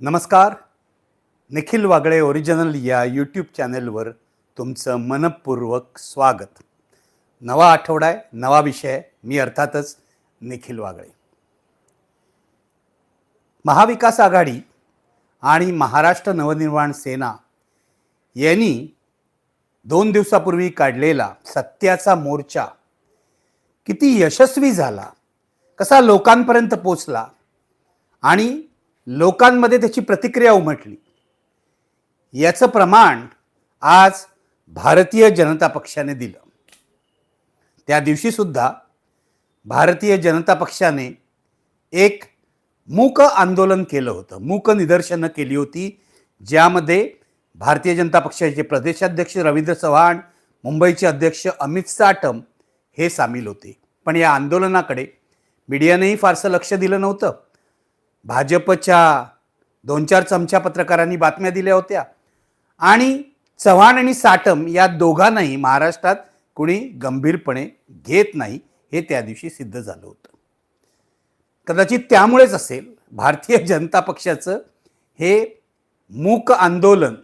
नमस्कार. निखिल वागळे ओरिजिनल या यूट्यूब चॅनलवर तुमचं मनपूर्वक स्वागत. नवा आठवडा आहे नवा विषय मी अर्थातच निखिल वागळे. महाविकास आघाडी आणि महाराष्ट्र नवनिर्माण सेना यांनी दोन दिवसापूर्वी काढलेला सत्याचा मोर्चा किती यशस्वी झाला कसा लोकांपर्यंत पोचला आणि लोकांमध्ये त्याची प्रतिक्रिया उमटली. याचं प्रमाण आज भारतीय जनता पक्षाने दिलं. त्या दिवशी सुद्धा भारतीय जनता पक्षाने एक मूक आंदोलन केलं होतं. मूक निदर्शनं केली होती ज्यामध्ये भारतीय जनता पक्षाचे प्रदेशाध्यक्ष रवींद्र चव्हाण मुंबईचे अध्यक्ष अमित साटम हे सामील होते. पण या आंदोलनाकडे मीडियानेही फारसं लक्ष दिलं नव्हतं. भाजपच्या दोन चार चमच्या पत्रकारांनी बातम्या दिल्या होत्या. आणि चव्हाण आणि साटम या दोघांनाही महाराष्ट्रात कुणी गंभीरपणे घेत नाही हे त्या दिवशी सिद्ध झालं होतं. कदाचित त्यामुळेच असेल भारतीय जनता पक्षाचं हे मूक आंदोलन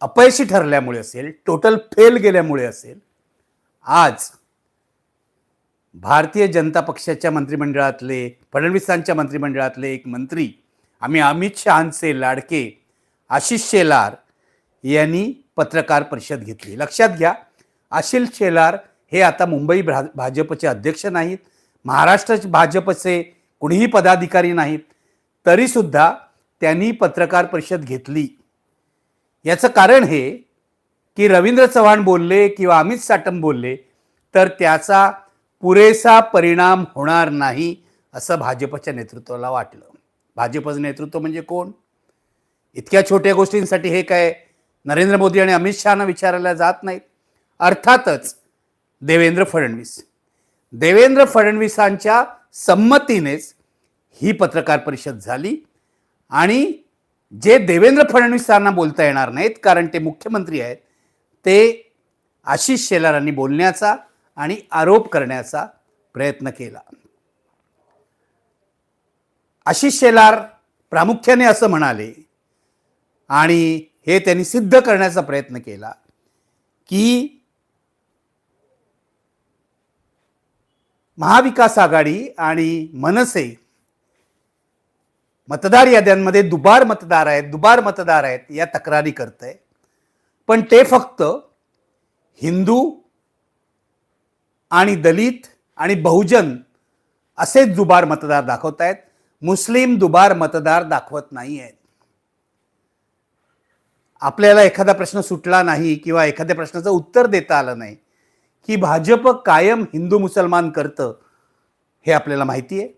अपयशी ठरल्यामुळे असेल टोटल फेल गेल्यामुळे असेल. आज भारतीय जनता पक्षाच्या मंत्रिमंडळातले फडणवीसांच्या मंत्रिमंडळातले एक मंत्री आम्ही अमित शहांचे लाडके आशिष शेलार यांनी पत्रकार परिषद घेतली. लक्षात घ्या आशिष शेलार हे आता मुंबई भा भाजपचे अध्यक्ष नाहीत महाराष्ट्र भाजपचे कुणीही पदाधिकारी नाहीत तरीसुद्धा त्यांनी पत्रकार परिषद घेतली. याचं कारण हे की रवींद्र चव्हाण बोलले किंवा अमित साटम बोलले तर त्याचा पुरेसा परिणाम होणार नाही असं भाजपच्या नेतृत्वाला वाटलं. भाजपचं नेतृत्व म्हणजे कोण? इतक्या छोट्या गोष्टींसाठी हे काय नरेंद्र मोदी आणि अमित शहाना विचारायला जात नाहीत. अर्थातच देवेंद्र फडणवीस. देवेंद्र फडणवीसांच्या संमतीनेच ही पत्रकार परिषद झाली आणि जे देवेंद्र फडणवीसांना बोलता येणार नाहीत कारण ते मुख्यमंत्री आहेत ते आशिष शेलारांनी बोलण्याचा आणि आरोप करण्याचा प्रयत्न केला. आशिष शेलार प्रामुख्याने असं म्हणाले आणि हे त्यांनी सिद्ध करण्याचा प्रयत्न केला की महाविकास आघाडी आणि मनसे मतदार याद्यांमध्ये दुबार मतदार आहेत दुबार मतदार आहेत या तक्रारी करत आहे पण ते फक्त हिंदू आणि दलित आणि बहुजन असेच दुबार मतदार दाखवत आहेत. मुस्लिम दुबार मतदार दाखवत नाही आहेत. आपल्याला एखादा प्रश्न सुटला नाही किंवा एखाद्या प्रश्नाचं उत्तर देता आलं नाही की भाजप कायम हिंदू मुसलमान करतं हे आपल्याला माहिती आहे.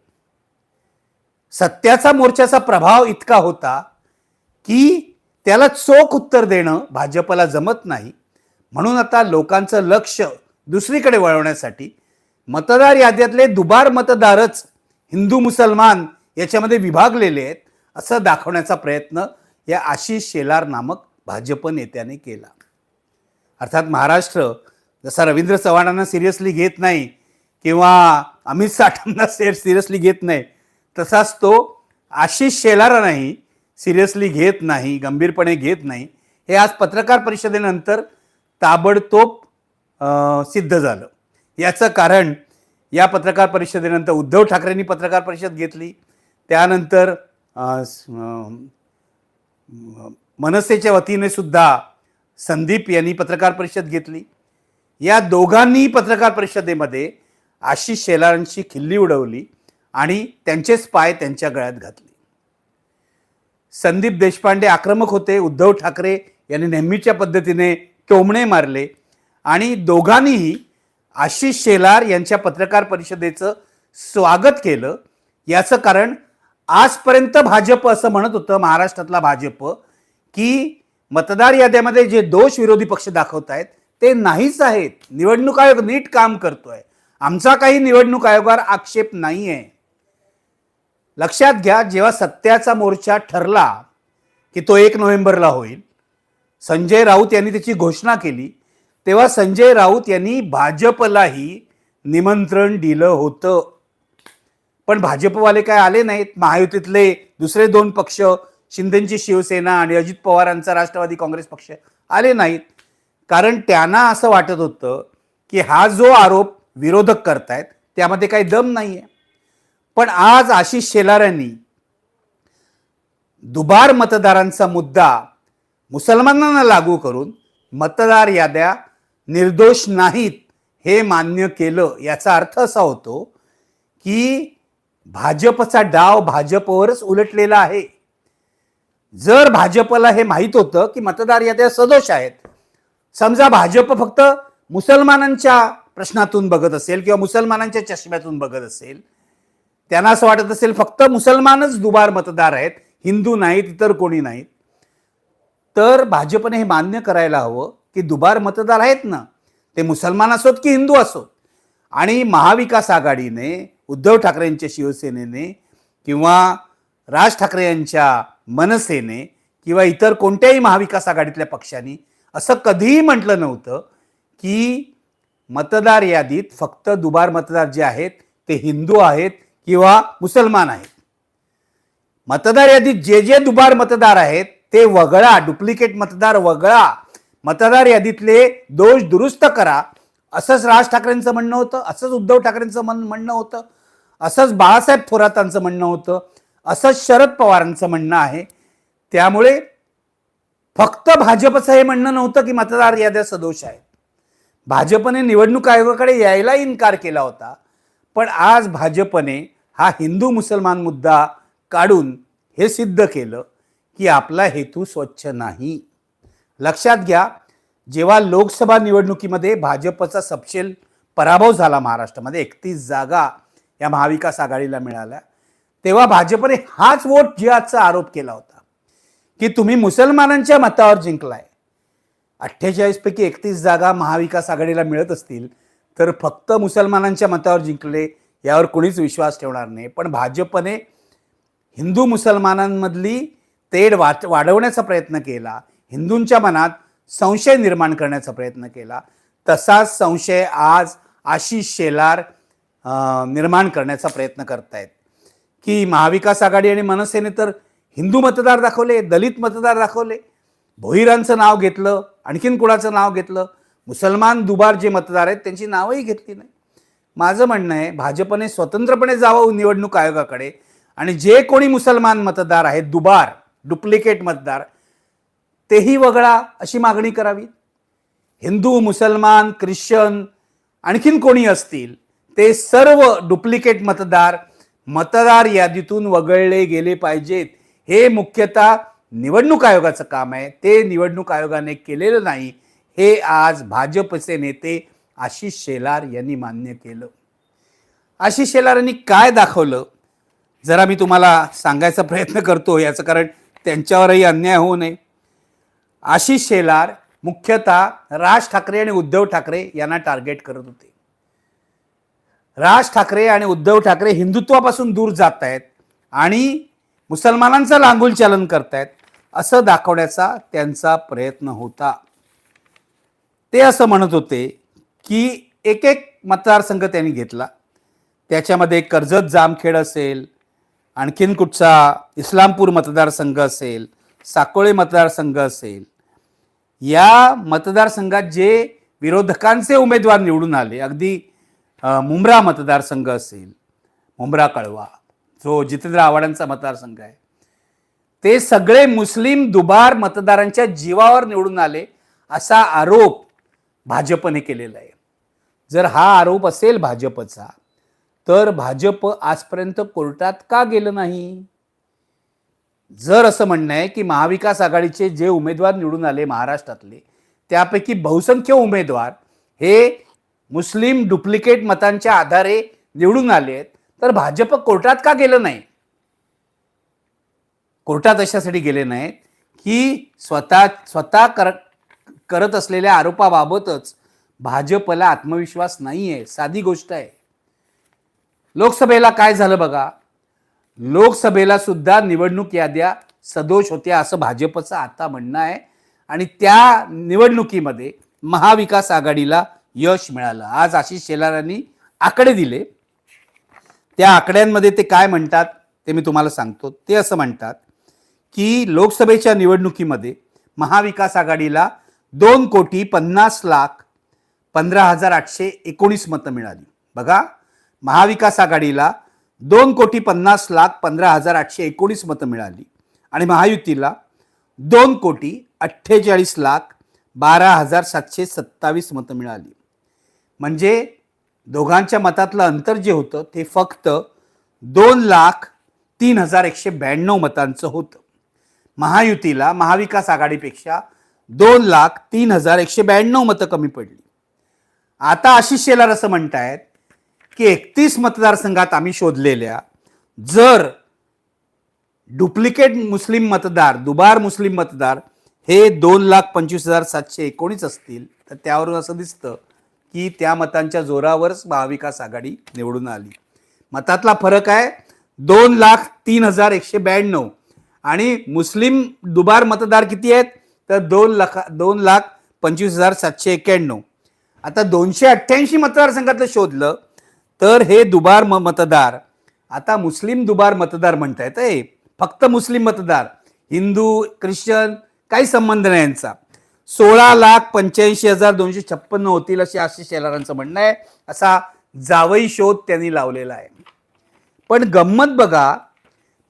सत्याचा मोर्चाचा प्रभाव इतका होता की त्याला चोख उत्तर देणं भाजपला जमत नाही. म्हणून आता लोकांचं लक्ष दुसरीकडे वळवण्यासाठी मतदार याद्यातले दुबार मतदारच हिंदू मुसलमान याच्यामध्ये विभागलेले आहेत असं दाखवण्याचा प्रयत्न या आशिष शेलार नामक भाजप नेत्याने केला. अर्थात महाराष्ट्र जसा रवींद्र चव्हाणांना सिरियसली घेत नाही किंवा अमित साठांना सिरियसली घेत नाही तसाच तो आशिष शेलारांनाही सिरियसली घेत नाही गंभीरपणे घेत नाही. हे आज पत्रकार परिषदेनंतर ताबडतोब सिद्ध झालं. याचं कारण या पत्रकार परिषदेनंतर उद्धव ठाकरेंनी पत्रकार परिषद घेतली. त्यानंतर मनसेच्या वतीने सुद्धा संदीप यांनी पत्रकार परिषद घेतली. या दोघांनी पत्रकार परिषदेमध्ये आशिष शेलारांची खिल्ली उडवली आणि त्यांचेच पाय त्यांच्या गळ्यात घातले. संदीप देशपांडे आक्रमक होते. उद्धव ठाकरे यांनी नेहमीच्या पद्धतीने टोमणे मारले. आणि दोघांनीही आशिष शेलार यांच्या पत्रकार परिषदेचं स्वागत केलं. याचं कारण आजपर्यंत भाजप असं म्हणत होतं महाराष्ट्रातला भाजप की मतदार याद्यामध्ये जे दोष विरोधी पक्ष दाखवत आहेत ते नाहीच आहेत. निवडणूक आयोग नीट काम करतोय. आमचा काही निवडणूक आयोगावर आक्षेप नाही आहे लक्षात घ्या जेव्हा सत्याचा मोर्चा ठरला की तो एक नोव्हेंबरला होईल संजय राऊत यांनी त्याची घोषणा केली तेव्हा संजय राऊत यांनी भाजपलाही निमंत्रण दिलं होतं. पण भाजपवाले काय आले नाहीत. महायुतीतले दुसरे दोन पक्ष शिंदेची शिवसेना आणि अजित पवारांचा राष्ट्रवादी काँग्रेस पक्ष आले नाहीत. कारण त्यांना असं वाटत होतं की हा जो आरोप विरोधक करतायत त्यामध्ये काही दम नाही आहे पण आज आशिष शेलार यांनी दुबार मतदारांचा मुद्दा मुसलमानांना लागू करून मतदार याद्या निर्दोष नाहीत हे मान्य केलं याचा अर्थ असा होतो की भाजपचा डाव भाजपवरच उलटलेला आहे. जर भाजपला हे माहीत होतं की मतदार याद्या सदोष आहेत समजा भाजप फक्त मुसलमानांच्या प्रश्नातून बघत असेल किंवा मुसलमानांच्या चष्म्यातून बघत असेल त्यांना असं वाटत असेल फक्त मुसलमानच दुबार मतदार आहेत हिंदू नाहीत इतर कोणी नाहीत तर भाजपने हे मान्य करायला हवं की दुबार मतदार आहेत ना ते मुसलमान असोत की हिंदू असोत? आणि महाविकास आघाडीने उद्धव ठाकरेंच्या शिवसेनेने किंवा राज ठाकरे यांच्या मनसेने किंवा इतर कोणत्याही महाविकास आघाडीतल्या पक्षांनी असं कधीही म्हटलं नव्हतं की मतदार यादीत फक्त दुबार मतदार जे आहेत ते हिंदू आहेत किंवा मुसलमान आहेत. मतदार यादीत जे जे दुबार मतदार आहेत ते वगळा डुप्लिकेट मतदार वगळा. मतदार यादीतले दोष दुरुस्त करा. असंच राज ठाकरेंचं म्हणणं होतं असंच उद्धव ठाकरेंचं मन म्हणणं होतं असंच बाळासाहेब थोरातांचं म्हणणं होतं असंच शरद पवारांचं म्हणणं आहे. त्यामुळे फक्त भाजपचं हे म्हणणं नव्हतं की मतदार याद्या सदोष आहेत भाजपने निवडणूक आयोगाकडे यायला इन्कार केला होता पण आज भाजपने हा हिंदू मुसलमान मुद्दा काढून हे सिद्ध केलं की आपला हेतू स्वच्छ नाही. लक्षात घ्या जेव्हा लोकसभा निवडणुकीमध्ये भाजपचा सपशेल पराभव झाला महाराष्ट्रामध्ये एकतीस जागा या महाविकास आघाडीला मिळाल्या तेव्हा भाजपने हाच वोट जिहादचा आरोप केला होता की तुम्ही मुसलमानांच्या मतावर जिंकलाय. अठ्ठेचाळीस पैकी एकतीस जागा महाविकास आघाडीला मिळत असतील तर फक्त मुसलमानांच्या मतावर जिंकले यावर कोणीच विश्वास ठेवणार नाही. पण भाजपने हिंदू मुसलमानांमधली तेढ वाट वाढवण्याचा प्रयत्न केला हिंदूंच्या मनात संशय निर्माण करण्याचा प्रयत्न केला. तसाच संशय आज आशिष शेलार निर्माण करण्याचा प्रयत्न करतायत. की महाविकास आघाडी आणि मनसेने तर हिंदू मतदार दाखवले दलित मतदार दाखवले. भोईरांचं नाव घेतलं आणखीन कुणाचं नाव घेतलं? मुसलमान दुबार जे मतदार आहेत त्यांची नावही घेतली नाही. माझं म्हणणं आहे भाजपने स्वतंत्रपणे जावं निवडणूक आयोगाकडे आणि जे कोणी मुसलमान मतदार आहेत दुबार डुप्लिकेट मतदार तेही वगळा अशी मागणी करावी. हिंदू मुसलमान ख्रिश्चन आणखीन कोणी असतील ते सर्व डुप्लिकेट मतदार मतदार यादीतून वगळले गेले पाहिजेत. हे मुख्यतः निवडणूक आयोगाचं काम आहे. ते निवडणूक आयोगाने केलेलं नाही. हे आज भाजपचे नेते आशिष शेलार यांनी मान्य केलं. आशिष शेलार यांनी काय दाखवलं? जरा मी तुम्हाला सांगायचा प्रयत्न करतो याचं कारण त्यांच्यावरही अन्याय होऊ नये. आशिष शेलार मुख्यतः राज ठाकरे आणि उद्धव ठाकरे यांना टार्गेट करत होते. राज ठाकरे आणि उद्धव ठाकरे हिंदुत्वापासून दूर जात आहेत आणि मुसलमानांचं लांगुल चालन करतायत असं दाखवण्याचा त्यांचा प्रयत्न होता. ते असं म्हणत होते की एक एक मतदारसंघ त्यांनी घेतला. त्याच्यामध्ये कर्जत जामखेड असेल आणखीन कुठचा इस्लामपूर मतदारसंघ असेल साकोळे मतदारसंघ असेल या मतदारसंघात जे विरोधकांचे उमेदवार निवडून आले अगदी मुंब्रा मतदारसंघ असेल मुंब्रा कळवा जो जितेंद्र आव्हाडांचा मतदारसंघ आहे ते सगळे मुस्लिम दुबार मतदारांच्या जीवावर निवडून आले असा आरोप भाजपने केलेला आहे. जर हा आरोप असेल भाजपचा तर भाजप आजपर्यंत कोर्टात का गेलं नाही? जर असं म्हणणं आहे की महाविकास आघाडीचे जे उमेदवार निवडून आले महाराष्ट्रातले त्यापैकी बहुसंख्य उमेदवार हे मुस्लिम डुप्लिकेट मतांच्या आधारे निवडून आले आहेत तर भाजप कोर्टात का गेलं नाही? कोर्टात अशासाठी गेले नाहीत की स्वतः स्वतः कर करत असलेल्या आरोपाबाबतच भाजपला आत्मविश्वास नाही आहे साधी गोष्ट आहे. लोकसभेला काय झालं बघा? लोकसभेला सुद्धा निवडणूक याद्या सदोष होत्या असं भाजपचं आता म्हणणं आहे. आणि त्या निवडणुकीमध्ये महाविकास आघाडीला यश मिळालं. आज आशिष शेलारांनी आकडे दिले. त्या आकड्यांमध्ये ते काय म्हणतात ते मी तुम्हाला सांगतो. ते असं म्हणतात की लोकसभेच्या निवडणुकीमध्ये महाविकास आघाडीला दोन कोटी पन्नास लाख पंधरा हजार आठशे एकोणीस मतं मिळाली. बघा महाविकास आघाडीला दोन कोटी पन्नास लाख पंधरा हजार आठशे एकोणीस मतं मिळाली. आणि महायुतीला दोन कोटी अठ्ठेचाळीस लाख बारा हजार सातशे सत्तावीस मतं मिळाली. म्हणजे दोघांच्या मतातलं अंतर जे होतं ते फक्त दोन लाख तीन हजार एकशे ब्याण्णव मतांचं होतं. महायुतीला महाविकास आघाडीपेक्षा दोन लाख तीन हजार एकशे ब्याण्णव मतं कमी पडली. आता आशिष शेलार असं म्हणतायत की एकतीस मतदारसंघात आम्ही शोधलेल्या जर डुप्लिकेट मुस्लिम मतदार दुबार मुस्लिम मतदार हे दोन लाख पंचवीस हजार सातशे एकोणीस असतील तर त्यावरून असं दिसतं की त्या मतांच्या जोरावरच महाविकास आघाडी निवडून आली. मतातला फरक आहे दोन लाख तीन हजार एकशे ब्याण्णव. आणि मुस्लिम दुबार मतदार किती आहेत? तर दोन लाख दोन लाख पंचवीस हजार सातशे एक्क्याण्णव आता दोनशे अठ्ठ्याऐंशी मतदारसंघातलं शोधलं तर हे दुबार म मतदार आता मुस्लिम दुबार मतदार म्हणतायत ए फक्त मुस्लिम मतदार हिंदू ख्रिश्चन काही संबंध नाही यांचा. सोळा लाख पंच्याऐंशी हजार दोनशे छप्पन्न होतील असे आशिष शेलारांचं म्हणणं आहे असा जावई शोध त्यांनी लावलेला आहे. पण गंमत बघा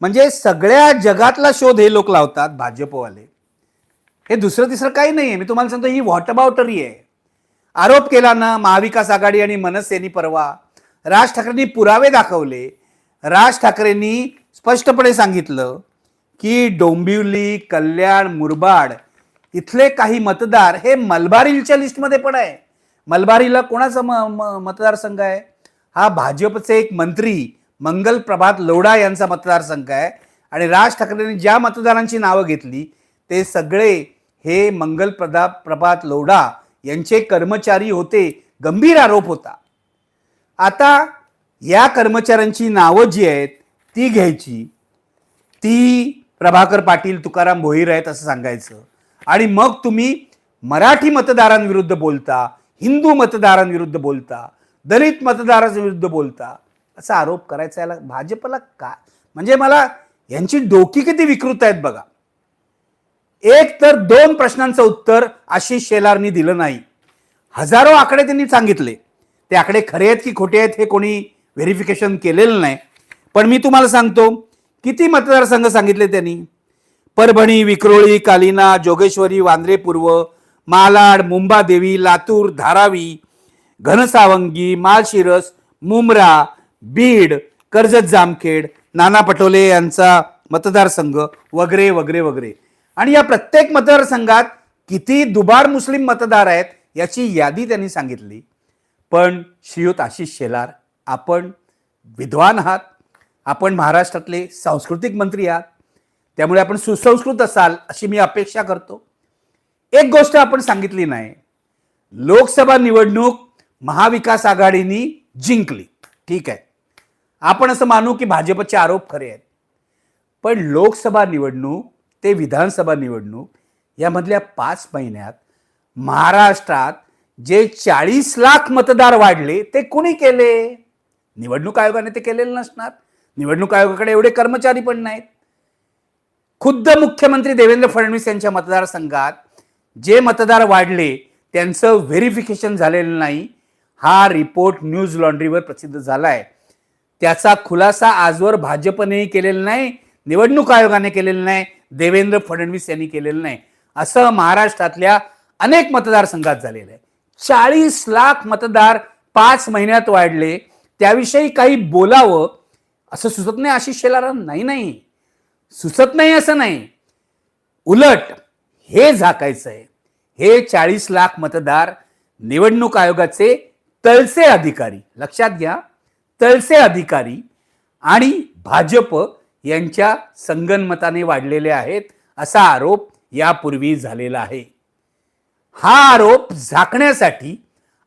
म्हणजे सगळ्या जगातला शोध हे लोक लावतात भाजपवाले. हे दुसरं तिसरं काही नाही आहे मी तुम्हाला सांगतो ही व्हॉटअबाउटरी आहे. आरोप केला ना महाविकास आघाडी आणि मनसेनी परवा राज ठाकरेंनी पुरावे दाखवले. राज ठाकरेंनी स्पष्टपणे सांगितलं की डोंबिवली कल्याण मुरबाड इथले काही मतदार हे मलबारीलच्या लिस्टमध्ये पण आहे. मलबारीला कोणाचा म म- मतदारसंघ आहे? हा भाजपचे एक मंत्री मंगल प्रभात लोढा यांचा मतदारसंघ आहे. आणि राज ठाकरेंनी ज्या मतदारांची नावं घेतली ते सगळे हे मंगल प्रदा प्रभात लोढा यांचे कर्मचारी होते. गंभीर आरोप होता. आता या कर्मचाऱ्यांची नावं जी आहेत ती घ्यायची. ती प्रभाकर पाटील तुकाराम भोईर आहेत असं सांगायचं. आणि मग तुम्ही मराठी मतदारांविरुद्ध बोलता हिंदू मतदारांविरुद्ध बोलता दलित मतदारांविरुद्ध बोलता असा आरोप करायचा याला भाजपला का? म्हणजे मला यांची डोकी किती विकृत आहेत बघा. एक तर दोन प्रश्नांचं उत्तर आशिष शेलारनी दिलं नाही. हजारो आकडे त्यांनी सांगितले. ते आकडे खरे आहेत की खोटे आहेत हे कोणी व्हेरिफिकेशन केलेलं नाही. पण मी तुम्हाला सांगतो किती मतदारसंघ सांगितले त्यांनी? परभणी विक्रोळी कालिना जोगेश्वरी वांद्रे पूर्व मालाड मुंबादेवी लातूर धारावी घनसावंगी माळशिरस मुंब्रा बीड कर्जत जामखेड नाना पटोले यांचा मतदारसंघ वगैरे वगैरे वगैरे. आणि या प्रत्येक मतदारसंघात किती दुबार मुस्लिम मतदार आहेत याची यादी त्यांनी सांगितली. पण श्रीयुत आशिष शेलार आपण विद्वान आहात आपण महाराष्ट्रातले सांस्कृतिक मंत्री आहात त्यामुळे आपण सुसंस्कृत असाल अशी मी अपेक्षा करतो. एक गोष्ट आपण सांगितली नाही लोकसभा निवडणूक महाविकास आघाडीनी जिंकली. ठीक आहे. आपण असं मानू की भाजपचे आरोप खरे आहेत. पण लोकसभा निवडणूक ते विधानसभा निवडणूक यामधल्या पाच महिन्यात महाराष्ट्रात जे चाळीस लाख मतदार वाढले ते कुणी केले? निवडणूक आयोगाने ते केलेलं नसणार. निवडणूक आयोगाकडे एवढे कर्मचारी पण नाहीत. खुद्द मुख्यमंत्री देवेंद्र फडणवीस यांच्या मतदारसंघात जे मतदार वाढले त्यांचं व्हेरिफिकेशन झालेलं नाही. हा रिपोर्ट न्यूज लॉन्ड्रीवर प्रसिद्ध झालाय. त्याचा खुलासा आजवर भाजपनेही केलेला नाही निवडणूक आयोगाने केलेला नाही देवेंद्र फडणवीस यांनी केलेलं नाही. असं महाराष्ट्रातल्या अनेक मतदारसंघात झालेलं आहे. चाळीस लाख मतदार पाच महिन्यात वाढले. त्याविषयी काही बोलावं. असं सुचत नाही आशिष शेलारा? नाही नाही. सुचत नाही असं नाही. उलट हे झाकायचं आहे हे चाळीस लाख मतदार निवडणूक आयोगाचे तळसे अधिकारी लक्षात घ्या तळसे अधिकारी आणि भाजप यांच्या संगनमताने वाढलेले आहेत असा आरोप यापूर्वी झालेला आहे. हा आरोप झाकण्यासाठी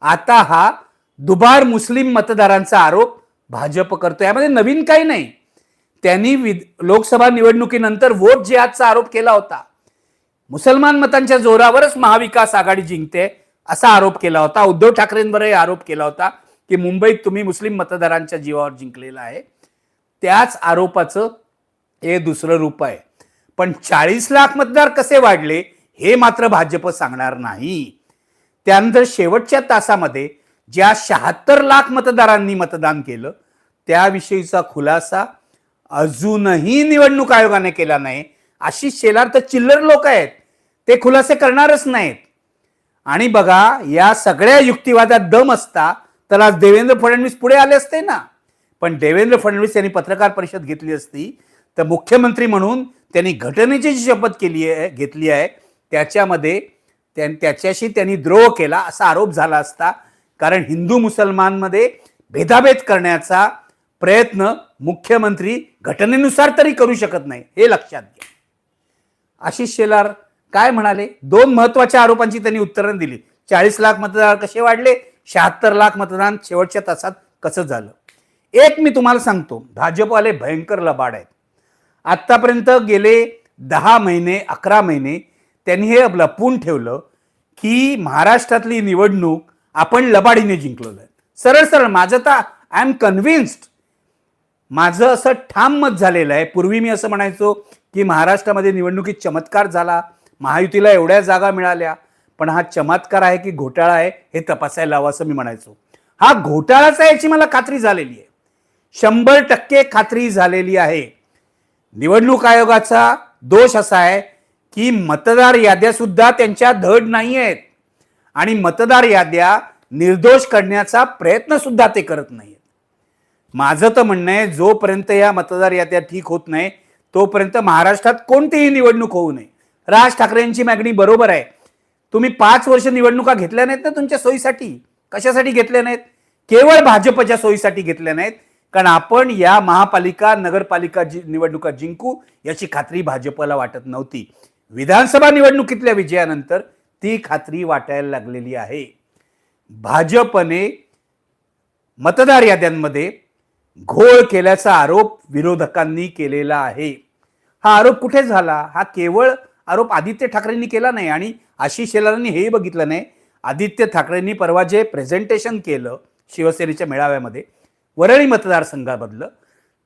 आता हा दुबार मुस्लिम मतदारांचा आरोप भाजप करतो. यामध्ये नवीन काही नाही. त्यांनी विध लोकसभा निवडणुकीनंतर वोट जिहादचा आरोप केला होता मुसलमान मतांच्या जोरावरच महाविकास आघाडी जिंकते असा आरोप केला होता. उद्धव ठाकरेंवरही आरोप केला होता की मुंबईत तुम्ही मुस्लिम मतदारांच्या जीवावर जिंकलेला आहे. त्याच आरोपाचं हे दुसरं रूप आहे. पण चाळीस लाख मतदार कसे वाढले? हे मात्र भाजप सांगणार नाही. त्यानंतर शेवटच्या तासामध्ये ज्या शहात्तर लाख मतदारांनी मतदान केलं त्याविषयीचा खुलासा अजूनही निवडणूक आयोगाने केला नाही. अशी शेलार तर चिल्लर लोक आहेत ते खुलासे करणारच नाहीत. आणि बघा या सगळ्या युक्तिवादात दम असता तर आज देवेंद्र फडणवीस पुढे आले असते ना? पण देवेंद्र फडणवीस यांनी पत्रकार परिषद घेतली असती तर मुख्यमंत्री म्हणून त्यांनी घटनेची जी शपथ केली आहे घेतली आहे. त्याच्यामध्ये त्यां त्याच्याशी त्यांनी द्रोह केला असा आरोप झाला असता. कारण हिंदू मुसलमानमध्ये भेदाभेद करण्याचा प्रयत्न मुख्यमंत्री घटनेनुसार तरी करू शकत नाही हे लक्षात घ्या. आशिष शेलार काय म्हणाले? दोन महत्त्वाच्या आरोपांची त्यांनी उत्तरं दिली. चाळीस लाख मतदार कसे वाढले? शहात्तर लाख मतदान शेवटच्या तासात कसं झालं? एक मी तुम्हाला सांगतो भाजपवाले भयंकर लबाड आहेत. आत्तापर्यंत गेले दहा महिने अकरा महिने त्यांनी हे लपवून ठेवलं की महाराष्ट्रातली निवडणूक आपण लबाडीने जिंकलो आहे. सरळ सरळ माझं तर आय एम कन्व्हिन्स्ड माझं असं ठाम मत झालेलं आहे. पूर्वी मी असं म्हणायचो की महाराष्ट्रामध्ये निवडणुकीत चमत्कार झाला महायुतीला एवढ्या जागा मिळाल्या पण हा चमत्कार आहे की घोटाळा आहे हे तपासायला हवं असं मी म्हणायचो. हा घोटाळाच आहे याची मला खात्री झालेली आहे. शंभर टक्के खात्री झालेली आहे. निवडणूक आयोगाचा दोष असा आहे की मतदार याद्या सुद्धा त्यांच्या धड नाही आहेत. आणि मतदार याद्या निर्दोष करण्याचा प्रयत्न सुद्धा ते करत नाहीत. माझं तर म्हणणं आहे जोपर्यंत या मतदार याद्या ठीक होत नाही तोपर्यंत महाराष्ट्रात कोणतीही निवडणूक होऊ नये. राज ठाकरेंची मागणी बरोबर आहे. तुम्ही पाच वर्ष निवडणुका घेतल्या नाहीत ना तुमच्या सोयीसाठी? कशासाठी घेतल्या नाहीत? केवळ भाजपच्या सोयीसाठी घेतल्या नाहीत. कारण आपण या महापालिका नगरपालिका जि निवडणुका जिंकू याची खात्री भाजपला वाटत नव्हती. विधानसभा निवडणुकीतल्या विजयानंतर ती खात्री वाटायला लागलेली आहे. भाजपने मतदार याद्यांमध्ये घोळ केल्याचा आरोप विरोधकांनी केलेला आहे. हा आरोप कुठे झाला? हा केवळ आरोप आदित्य ठाकरेंनी केला नाही आणि आशिष शेलारांनी हेही बघितलं नाही. आदित्य ठाकरेंनी परवा जे प्रेझेंटेशन केलं शिवसेनेच्या मेळाव्यामध्ये वरळी मतदारसंघामधलं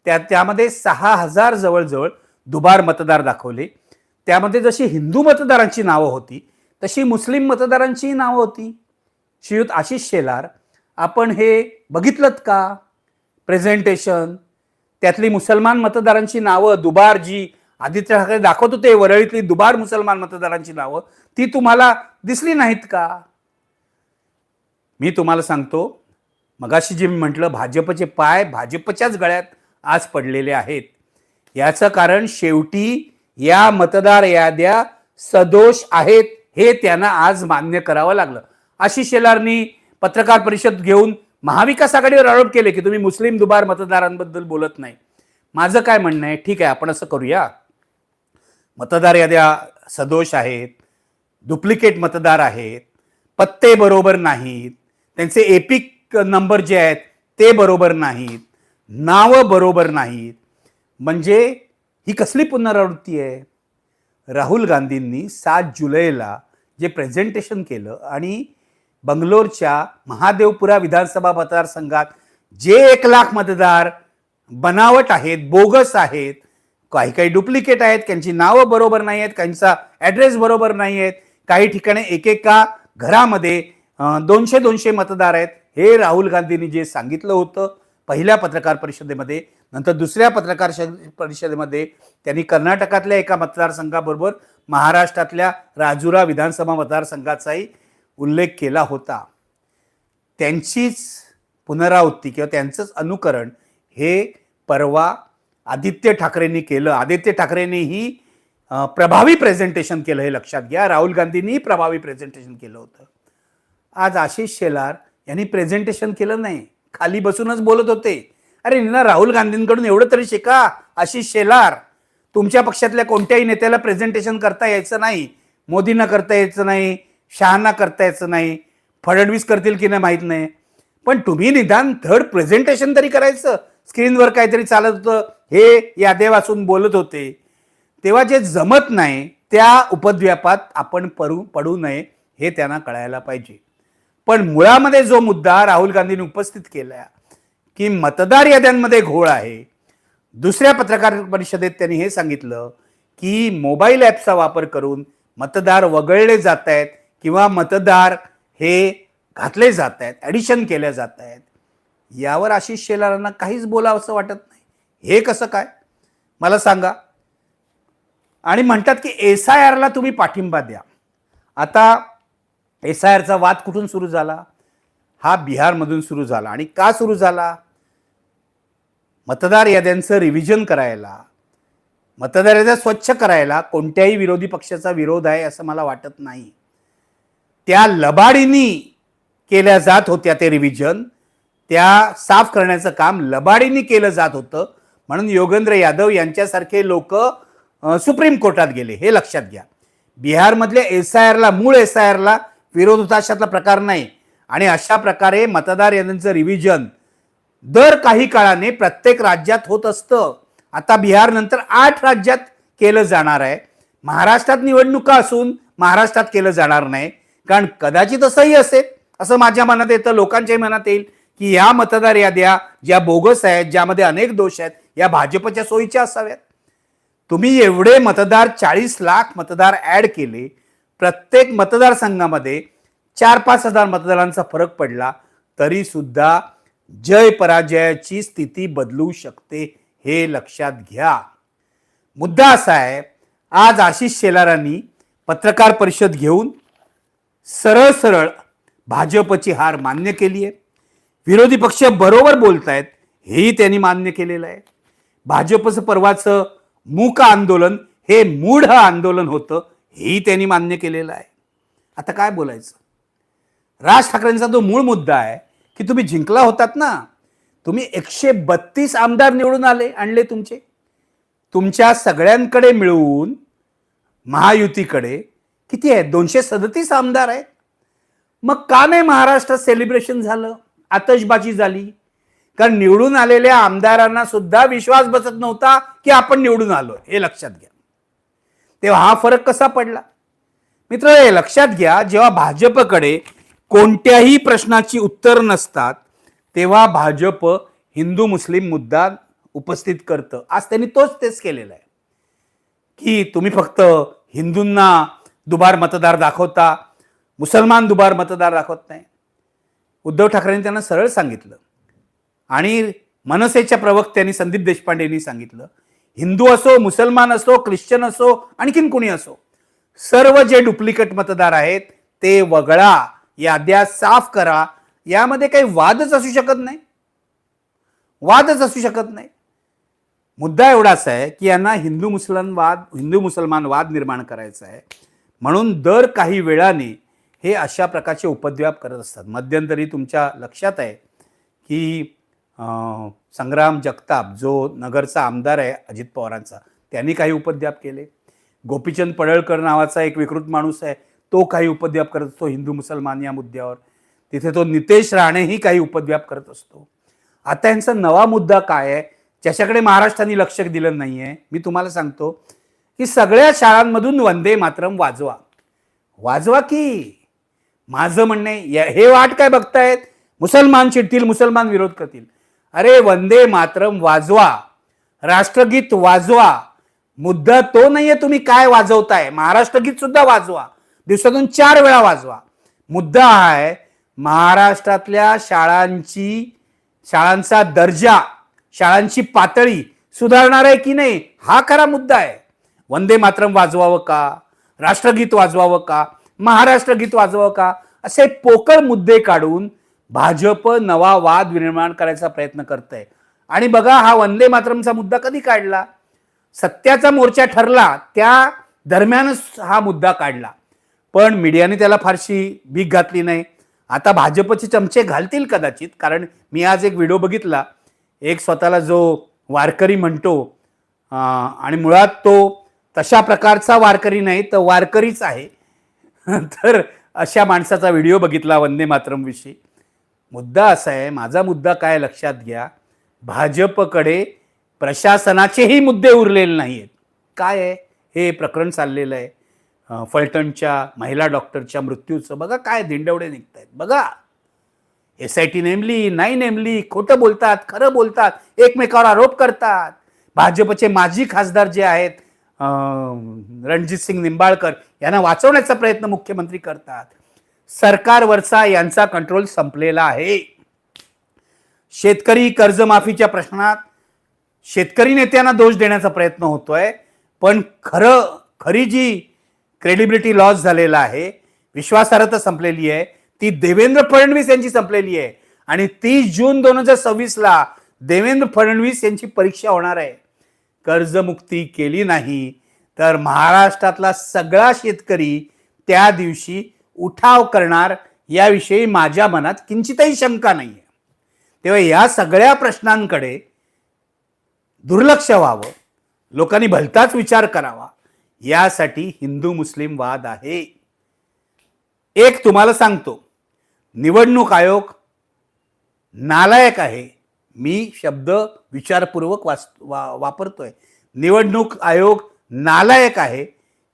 त्या त्यामध्ये सहा हजार जवळजवळ दुबार मतदार दाखवले. त्यामध्ये जशी हिंदू मतदारांची नावं होती तशी मुस्लिम मतदारांचीही नावं होती. श्रीयुत आशिष शेलार आपण हे बघितलं का? प्रेझेंटेशन त्यातली मुसलमान मतदारांची नावं दुबार जी आदित्य ठाकरे दाखवत होते वरळीतली दुबार मुसलमान मतदारांची नावं. ती तुम्हाला दिसली नाहीत का? मी तुम्हाला सांगतो मगाशी जे मी म्हटलं भाजपचे पाय भाजपच्याच गळ्यात आज पडलेले आहेत. याचं कारण शेवटी या मतदार याद्या सदोष आहेत हे त्यांना आज मान्य करावं लागलं. आशिष शेलारनी पत्रकार परिषद घेऊन महाविकास आघाडीवर आरोप केले की तुम्ही मुस्लिम दुबार मतदारांबद्दल बोलत नाही. माझं काय म्हणणं आहे? ठीक आहे आपण असं करूया. मतदार याद्या सदोष आहेत डुप्लिकेट मतदार आहेत पत्ते बरोबर नाहीत त्यांचे एपिक नंबर जे आहेत ते बरोबर नाहीत नावं बरोबर नाहीत. म्हणजे ही कसली पुनरावृत्ती आहे? राहुल गांधींनी सात जुलैला जे प्रेझेंटेशन केलं आणि बंगलोरच्या महादेवपुरा विधानसभा मतदारसंघात जे एक लाख मतदार बनावट आहेत बोगस आहेत काही काही डुप्लिकेट आहेत त्यांची नावं बरोबर नाही आहेत काहींचा ॲड्रेस बरोबर नाही आहेत काही ठिकाणी एकेका घरामध्ये दोनशे दोनशे मतदार आहेत. हे राहुल गांधींनी जे सांगितलं होतं पहिल्या पत्रकार परिषदेमध्ये नंतर दुसऱ्या पत्रकार श- परिषदेमध्ये त्यांनी कर्नाटकातल्या एका मतदारसंघाबरोबर महाराष्ट्रातल्या राजुरा विधानसभा मतदारसंघाचाही उल्लेख केला होता. त्यांचीच पुनरावृत्ती किंवा त्यांचंच अनुकरण हे परवा आदित्य ठाकरेंनी केलं. आदित्य ठाकरेंनीही प्रभावी प्रेझेंटेशन केलं हे लक्षात घ्या. राहुल गांधींनीही प्रभावी प्रेझेंटेशन केलं होतं. आज आशिष शेलार यांनी प्रेझेंटेशन केलं नाही. खाली बसूनच बोलत होते. अरे निना राहुल गांधींकडून एवढं तरी शिका. आशिष शेलार तुमच्या पक्षातल्या कोणत्याही नेत्याला प्रेझेंटेशन करता यायचं नाही. मोदींना करता यायचं नाही. शहाना करता यायचं नाही. फडणवीस करतील की नाही माहीत नाही. पण तुम्ही निदान थर्ड प्रेझेंटेशन तरी करायचं. स्क्रीनवर काहीतरी चालत होतं. हे यादे वाचून बोलत होते. तेव्हा जे जमत नाही त्या उपद्व्यापात आपण पडू पडू नये हे त्यांना कळायला पाहिजे. पण मुळामध्ये जो मुद्दा राहुल गांधींनी उपस्थित केला की मतदार याद्यांमध्ये घोळ आहे. दुसऱ्या पत्रकार परिषदेत त्यांनी हे सांगितलं की मोबाईल ॲपचा वापर करून मतदार वगळले जात आहेत किंवा मतदार हे घातले जात आहेत ॲडिशन केल्या जात आहेत यावर आशिष शेलारांना काहीच बोलावं असं वाटत नाही. हे कसं काय? मला सांगा. आणि म्हणतात की एस आय आरला तुम्ही पाठिंबा द्या. आता एस आय आरचा वाद कुठून सुरू झाला? हा बिहारमधून सुरू झाला. आणि का सुरू झाला? मतदार याद्यांचं रिव्हिजन करायला. मतदार याद्या स्वच्छ करायला कोणत्याही विरोधी पक्षाचा विरोध आहे असं मला वाटत नाही. त्या लबाडीनी केल्या जात होत्या ते रिव्हिजन त्या साफ करण्याचं काम लबाडीनी केलं जात होतं. म्हणून योगेंद्र यादव यांच्यासारखे लोक सुप्रीम कोर्टात गेले. हे लक्षात घ्या. बिहारमधल्या एस आय आरला मूळ एस आय आरला विरोध होता अशातला प्रकार नाही. आणि अशा प्रकारे मतदार यादींचं रिव्हिजन दर काही काळाने प्रत्येक राज्यात होत असतं. आता बिहारनंतर आठ राज्यात केलं जाणार आहे. महाराष्ट्रात निवडणुका असून महाराष्ट्रात केलं जाणार नाही. कारण कदाचित असंही असेल असं माझ्या मनात येतं लोकांच्याही मनात येईल की या मतदार याद्या ज्या बोगस आहेत ज्यामध्ये अनेक दोष आहेत या भाजपच्या सोयीच्या असाव्यात. तुम्ही एवढे मतदार चाळीस लाख मतदार ॲड केले प्रत्येक मतदारसंघामध्ये चार पाच हजार मतदारांचा फरक पडला तरी सुद्धा जय पराजयाची स्थिती बदलू शकते हे लक्षात घ्या. मुद्दा असा आहे आज आशिष शेलारांनी पत्रकार परिषद घेऊन सरळ सरळ भाजपची हार मान्य केली आहे. विरोधी पक्ष बरोबर बोलत आहेत हेही त्यांनी मान्य केलेलं आहे. भाजपचं परवाचं मूक आंदोलन हे मूढ आंदोलन होतं हेही त्यांनी मान्य केलेलं आहे. आता काय बोलायचं? राज ठाकरेंचा जो मूळ मुद्दा आहे की तुम्ही जिंकला होतात ना तुम्ही एकशे बत्तीस आमदार निवडून आले आणले तुमचे. तुमच्या सगळ्यांकडे मिळवून महायुतीकडे किती आहेत दोनशे सदतीस आमदार आहेत. मग का नाही महाराष्ट्रात सेलिब्रेशन झालं? आतषबाजी झाली. कारण निवडून आलेल्या आमदारांना सुद्धा विश्वास बसत नव्हता की आपण निवडून आलो हे लक्षात घ्या. तेव्हा हा फरक कसा पडला? मित्र हे लक्षात घ्या जेव्हा भाजपकडे कोणत्याही प्रश्नाची उत्तर नसतात तेव्हा भाजप हिंदू मुस्लिम मुद्दा उपस्थित करतं. आज त्यांनी तोच तेच केलेला आहे. की तुम्ही फक्त हिंदूंना दुबार मतदार दाखवता मुसलमान दुबार मतदार दाखवत नाही. उद्धव ठाकरेंनी त्यांना सरळ सांगितलं. आणि मनसेच्या प्रवक्त्यांनी संदीप देशपांडेंनी सांगितलं हिंदू असो मुसलमान असो ख्रिश्चन असो आणखीन कुणी असो सर्व जे डुप्लिकेट मतदार आहेत ते वगळा. याद्या साफ करा. यामध्ये काही वादच असू शकत नाही. वादच असू शकत नाही. मुद्दा एवढाच आहे की यांना हिंदू मुसलमान वाद हिंदू मुसलमान वाद निर्माण करायचा आहे. म्हणून दर काही वेळाने हे अशा प्रकारचे उपद्व्याप करत असतात. मध्यंतरी तुमच्या लक्षात आहे की अं, संग्राम जगताप जो नगरचा आमदार आहे अजित पवारांचा त्यांनी काही उपद्व्याप केले. गोपीचंद पडळकर नावाचा एक विकृत माणूस आहे. तो काही उपद्व्याप करत असतो. हिंदू मुसलमान या मुद्द्यावर. तिथे तो नितेश राणेही काही उपद्व्याप करत असतो. आता यांचा नवा मुद्दा काय आहे? ज्याच्याकडे महाराष्ट्राने लक्ष दिलं नाही आहे मी तुम्हाला सांगतो की सगळ्या शाळांमधून वंदे मातरम वाजवा. वाजवा की? माझं म्हणणं आहे, हे वाट काय बघतायत? मुसलमान चिडतील मुसलमान विरोध करतील. अरे वंदे मातरम वाजवा. राष्ट्रगीत वाजवा. मुद्दा तो नाहीये तुम्ही काय वाजवताय. महाराष्ट्रगीत सुद्धा वाजवा. दिवसातून चार वेळा वाजवा. मुद्दा आहे महाराष्ट्रातल्या शाळांची शाळांचा दर्जा शाळांची पातळी सुधारणार आहे की नाही हा खरा मुद्दा आहे. वंदे मातरम वाजवावं का? राष्ट्रगीत वाजवावं का? महाराष्ट्र गीत वाजवावं का? असे पोकळ मुद्दे काढून भाजप नवा वाद निर्माण करायचा प्रयत्न करत आहे आणि बघा हा वंदे मातरमचा मुद्दा कधी काढला? सत्याचा मोर्चा ठरला त्या दरम्यानच हा मुद्दा काढला. पण मीडियाने त्याला फारशी भीक घातली नाही. आता भाजपचे चमचे घालतील कदाचित कारण मी आज एक व्हिडिओ बघितला. एक स्वतःला जो वारकरी म्हणतो आणि मुळात तो तशा प्रकारचा वारकरी नाही तर वारकरीच आहे. तर अशा माणसाचा व्हिडिओ बघितला वंदे मातरमविषयी मुद्दा असा आहे माझा मुद्दा काय लक्षात घ्या. भाजपकडे प्रशासनाचेही मुद्दे उरलेले नाही आहेत काय आहे? हे प्रकरण चाललेलं आहे. फलटणच्या महिला डॉक्टरच्या मृत्यूचं. बघा काय दिंडवडे निघत आहेत बघा. एस आय टी नेमली नाही नेमली खोटं बोलतात खरं बोलतात एकमेकावर आरोप करतात. भाजपचे माजी खासदार जे आहेत रणजित सिंग निंबाळकर यांना वाचवण्याचा प्रयत्न मुख्यमंत्री करतात. सरकारवरचा यांचा कंट्रोल संपलेला आहे. शेतकरी कर्जमाफीच्या प्रश्नात शेतकरी नेत्यांना दोष देण्याचा प्रयत्न होतोय. पण खरं खरी जी क्रेडिबिलिटी लॉस झालेला आहे. विश्वासार्हता संपलेली आहे. ती देवेंद्र फडणवीस यांची संपलेली आहे. आणि तीस जून दोन हजार सव्वीसला देवेंद्र फडणवीस यांची परीक्षा होणार आहे. कर्जमुक्ती केली नाही. तर महाराष्ट्रातला सगळा शेतकरी त्या दिवशी उठाव करणार याविषयी माझ्या मनात किंचितही शंका नाही आहे तेव्हा या सगळ्या प्रश्नांकडे दुर्लक्ष व्हावं. लोकांनी भलताच विचार करावा. यासाठी हिंदू मुस्लिम वाद आहे. एक तुम्हाला सांगतो. निवडणूक आयोग नालायक आहे. मी शब्द विचारपूर्वक वाच वा वापरतोय. निवडणूक आयोग नालायक आहे.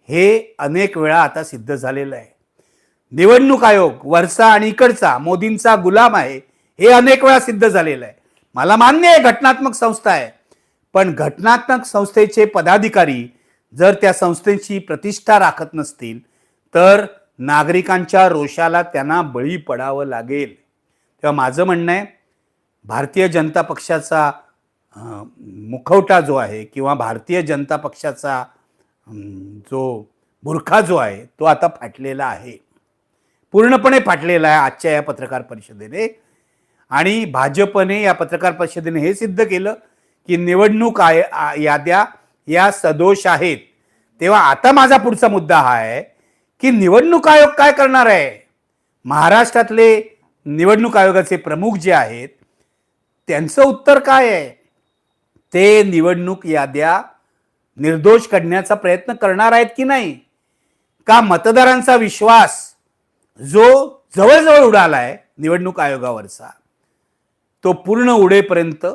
हे अनेक वेळा आता सिद्ध झालेलं आहे. निवडणूक आयोग वरचा आणि इकडचा मोदींचा गुलाम आहे. हे अनेक वेळा सिद्ध झालेलं आहे. मला मान्य आहे घटनात्मक संस्था आहे. पण घटनात्मक संस्थेचे पदाधिकारी जर त्या संस्थेची प्रतिष्ठा राखत नसतील तर नागरिकांच्या रोषाला त्यांना बळी पडावं लागेल. तेव्हा माझं म्हणणं आहे भारतीय जनता पक्षाचा मुखवटा जो आहे किंवा भारतीय जनता पक्षाचा जो बुरखा जो आहे तो आता फाटलेला आहे. पूर्णपणे फाटलेला आहे आजच्या या पत्रकार परिषदेने. आणि भाजपने या पत्रकार परिषदेने हे सिद्ध केलं की निवडणूक आय याद्या या सदोष आहेत. तेव्हा आता माझा पुढचा मुद्दा हा आहे की निवडणूक आयोग काय करणार आहे? महाराष्ट्रातले निवडणूक आयोगाचे प्रमुख जे आहेत त्यांचं उत्तर काय आहे? ते निवडणूक याद्या निर्दोष काढण्याचा प्रयत्न करणार आहेत की नाही? का मतदारांचा विश्वास जो जवळजवळ उडालाय निवडणूक आयोगावरचा तो पूर्ण उडेपर्यंत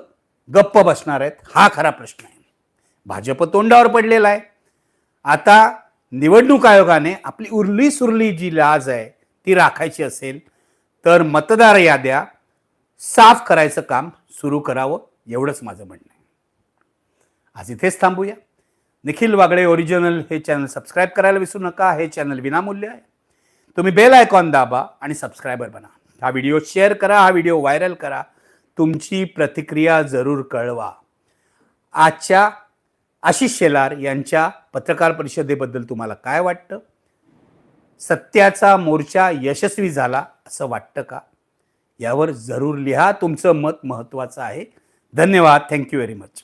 गप्प बसणार आहेत? हा खरा प्रश्न आहे. भाजप तोंडावर पडलेला आहे. आता निवडणूक आयोगाने आपली उरली सुरली जी लाज आहे ती राखायची असेल तर मतदार याद्या साफ करायचं काम सुरू करावं एवढंच माझं म्हणणं आहे. आज इथेच थांबूया. निखिल वागळे ओरिजिनल हे चॅनल सबस्क्राईब करायला विसरू नका. हे चॅनल विनामूल्य आहे. तुम्ही बेल आयकॉन दाबा आणि सबस्क्रायबर बना. हा व्हिडिओ शेअर करा हा व्हिडिओ व्हायरल करा. तुमची प्रतिक्रिया जरूर कळवा. आजच्या आशिष शेलार यांच्या पत्रकार परिषदेबद्दल तुम्हाला काय वाटतं? सत्याचा मोर्चा यशस्वी झाला असं वाटतं का? यावर जरूर लिहा. तुमचं मत महत्त्वाचं आहे. धन्यवाद. Thank you very much